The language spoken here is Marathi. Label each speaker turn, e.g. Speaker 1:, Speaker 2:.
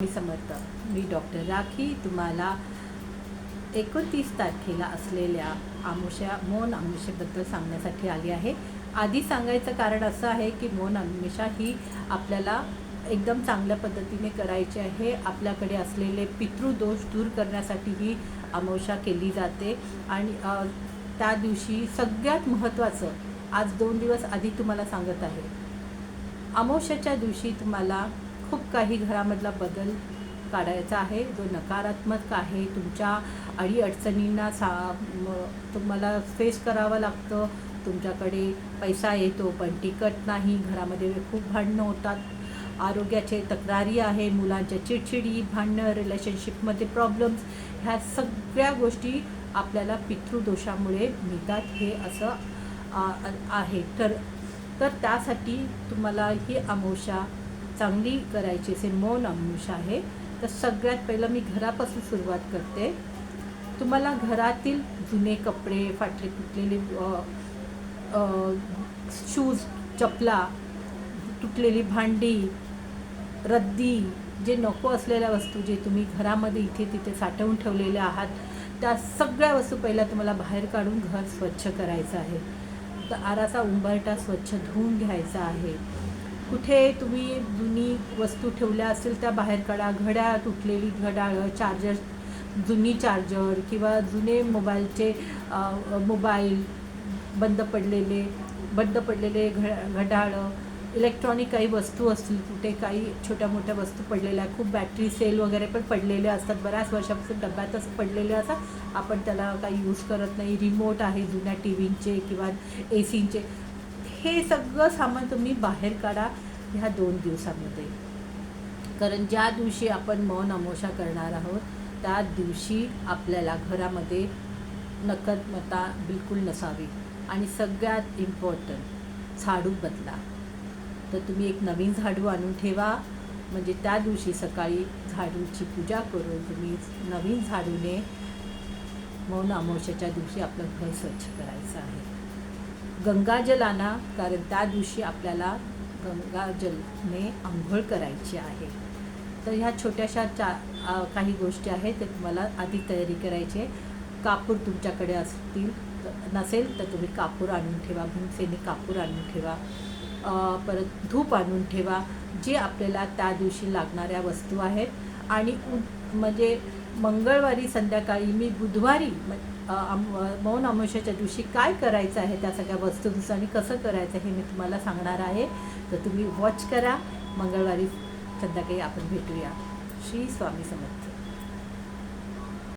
Speaker 1: मी समर्थ. मी डॉक्टर राखी. तुम्हाला एकोणतीस तारखेला असलेल्या आमुष्या मौन आमुष्याबद्दल सांगण्यासाठी आली आहे. आधी सांगायचं कारण असं आहे की मौन आमुषा ही आपल्याला एकदम चांगल्या पद्धतीने करायची आहे. आपल्याकडे असलेले पितृदोष दूर करण्यासाठी ही आमोषा केली जाते. आणि त्या दिवशी सगळ्यात महत्त्वाचं आज दोन दिवस आधी तुम्हाला सांगत आहे. अमावश्याच्या दिवशी तुम्हाला खूप काही घरामधला बदल काढायचा आहे. जो नकारात्मक आहे तुमच्या अडीअडचणींना सा तुम्हाला फेस करावं लागतं. तुमच्याकडे पैसा येतो पण टिकट नाही. घरामध्ये खूप भांडणं होतात. आरोग्याचे तक्रारी आहे मुलांच्या चिडचिडी भांडणं रिलेशनशिपमध्ये प्रॉब्लेम्स ह्या सगळ्या गोष्टी आपल्याला पितृदोषामुळे मिळतात हे असं आ, आहे. तर तर त्यासाठी तुम्हाला ही अमावस्या चांगली करायची असे मौन अंश आहे. तर सगळ्यात पहिलं मी घरापासून सुरुवात करते. तुम्हाला घरातील जुने कपडे फाटले तुटलेले शूज चपला तुटलेली भांडी रद्दी जे नको असलेल्या वस्तू जे तुम्ही घरामध्ये इथे तिथे साठवून ठेवलेल्या आहात त्या सगळ्या वस्तू पहिल्या तुम्हाला बाहेर काढून घर स्वच्छ करायचं आहे. तर आराचा उंबरटा स्वच्छ धुवून घ्यायचा आहे. कुठे तुम्ही जुनी वस्तू ठेवल्या असतील त्या बाहेर काढा. घड्याळ तुटलेली घड्याळं चार्जर जुनी चार्जर किंवा जुने मोबाईलचे मोबाईल बंद पडलेले बंद पडलेले घ घड्याळं इलेक्ट्रॉनिक काही वस्तू असतील कुठे काही छोट्या मोठ्या वस्तू पडलेल्या खूप बॅटरी सेल वगैरे पण पडलेले असतात. बऱ्याच वर्षापासून डब्यातच पडलेले असतात. आपण त्याला काही यूज करत नाही. रिमोट आहे जुन्या टी व्हींचे किंवा ए सींचे हे सगळं सामान तुम्ही बाहेर काढा ह्या दोन दिवसामध्ये. कारण ज्या दिवशी आपण मौन अमोशा करणार आहोत त्या दिवशी आपल्याला घरामध्ये नकदमता बिलकुल नसावी. आणि सगळ्यात इम्पॉर्टंट झाडू बदला. तर तुम्ही एक नवीन झाडू आणून ठेवा. म्हणजे त्या दिवशी सकाळी झाडूची पूजा करून तुम्ही नवीन झाडूने मौन अमावश्याच्या दिवशी आपलं घर स्वच्छ करायचं आहे. गंगाजल आणा कारण त्या दिवशी आपल्याला गंगाजलने आंघोळ करायची आहे. तर ह्या छोट्याशा चा काही गोष्टी आहेत ते तुम्हाला आधी तयारी करायची आहे. कापूर तुमच्याकडे असतील नसेल तर तुम्ही कापूर आणून ठेवा भीमसेनी कापूर आणून ठेवा. परत धूप आणून ठेवा जे आपल्याला त्या दिवशी लागणाऱ्या वस्तू आहेत. आणि म्हणजे मंगळवारी संध्याकाळी मी बुधवारी आम- मौन अमावस्याच्या दिवशी काय करायचं आहे त्या सगळ्या वस्तूंचं आणि कसं करायचं हे मी तुम्हाला सांगणार आहे. तर तुम्ही वॉच करा. मंगळवारी संध्याकाळी आपण भेटूया. श्री स्वामी समर्थ.